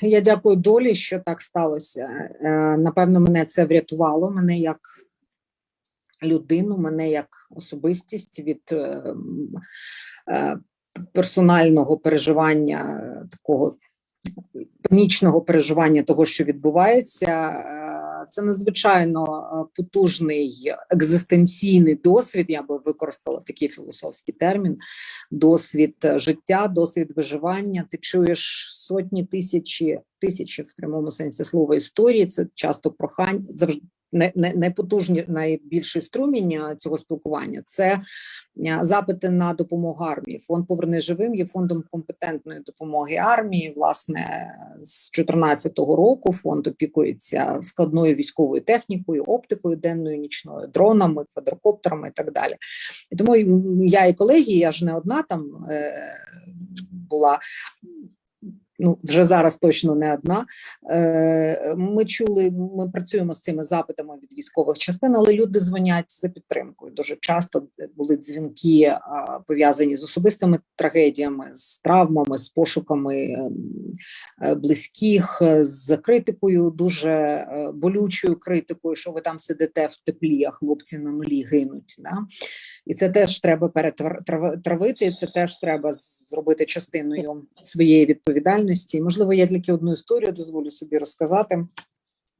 Я дякую долі, що так сталося. Е, Напевно, мене це врятувало. Мене як людину, мене як особистість від е, е, персонального переживання, е, такого панічного переживання того, що відбувається. Це надзвичайно е, потужний екзистенційний досвід. Я би використала такий філософський термін: досвід е, життя, досвід виживання. Ти чуєш сотні тисячі тисячі в прямому сенсі слова історії. Це часто прохання завжди. Най- най- Найпотужні, найбільший струмінь е, цього спілкування це е, запити на допомогу армії. Фонд «Поверни живим є фондом компетентної допомоги армії. Власне, з 2014 року фонд опікується складною військовою технікою, оптикою денною, нічною, дронами, квадрокоптерами і так далі. І тому я і колеги, я ж не одна там е, була. Ну, вже зараз точно не одна. Е, Ми чули, ми працюємо з цими запитами від військових частин, але люди дзвонять за підтримкою. Дуже часто були дзвінки пов'язані з особистими трагедіями, з травмами, з пошуками ем, е, близьких, е, з критикою, дуже е, болючою критикою, що ви там сидите в теплі, а хлопці на нулі гинуть. Да? І це теж треба перетравити, це теж треба зробити частиною своєї відповідальності. І, можливо, я тільки одну історію дозволю собі розказати,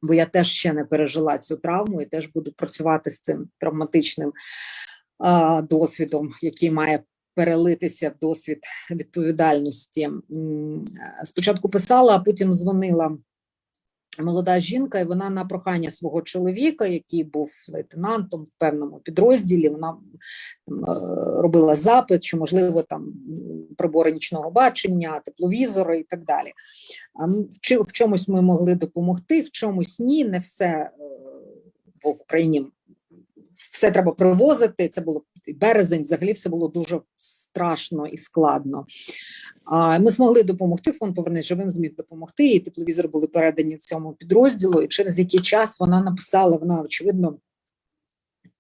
бо я теж ще не пережила цю травму і теж буду працювати з цим травматичним а, досвідом, який має перелитися в досвід відповідальності. Спочатку писала, а потім дзвонила молода жінка, і вона на прохання свого чоловіка, який був лейтенантом в певному підрозділі, вона там, е, робила запит, що можливо там прибори нічного бачення, тепловізори і так далі. В, чи- в чомусь ми могли допомогти, в чомусь ні, не все е, бо в Україні. Все треба привозити. Це було березень. Взагалі все було дуже страшно і складно. Ми змогли допомогти. Фонд «Повернись живим зміг допомогти. І тепловізори були передані цьому підрозділу. І через який час вона написала, вона очевидно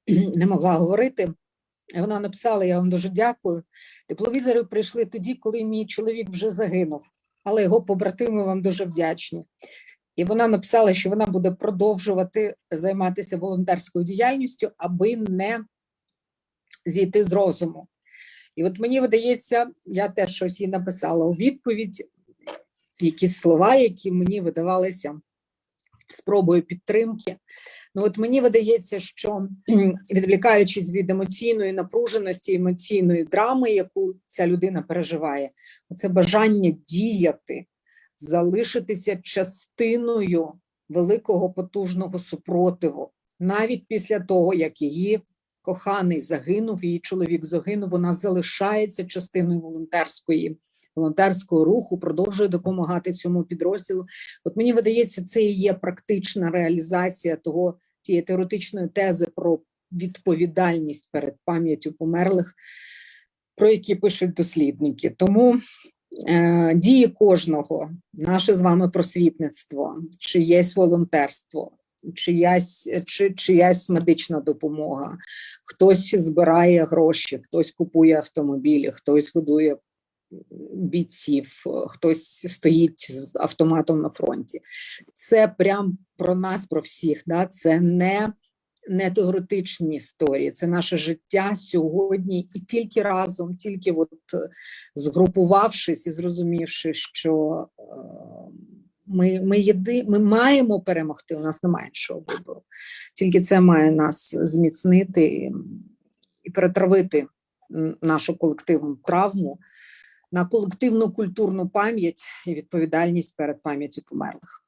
не могла говорити. Вона написала: Я вам дуже дякую. Тепловізори прийшли тоді, коли мій чоловік вже загинув, але його побратими вам дуже вдячні. І вона написала, що вона буде продовжувати займатися волонтерською діяльністю, аби не зійти з розуму. І от мені видається, я теж щось їй написала у відповідь, якісь слова, які мені видавалися спробою підтримки. Ну от мені видається, що відвлікаючись від емоційної напруженості, емоційної драми, яку ця людина переживає, це бажання діяти, залишитися частиною великого потужного супротиву, навіть після того, як її коханий загинув, її чоловік загинув, вона залишається частиною волонтерської. Волонтерського руху продовжує допомагати цьому підрозділу. От мені видається, це і є практична реалізація того тієї теоретичної тези про відповідальність перед пам'яттю померлих, про які пишуть дослідники. Тому е, дії кожного, наше з вами просвітництво, чиєсь волонтерство, чиясь, чи, чиясь медична допомога, хтось збирає гроші, хтось купує автомобілі, хтось годує бійців, хтось стоїть з автоматом на фронті. Це прям про нас, про всіх. Да? Це не, не теоретичні історії, це наше життя сьогодні, і тільки разом, тільки от е, згрупувавшись і зрозумівши, що е, ми, ми, єди, ми маємо перемогти, у нас немає іншого вибору. Тільки це має нас зміцнити і перетравити нашу колективну травму на колективну культурну пам'ять і відповідальність перед пам'яттю померлих.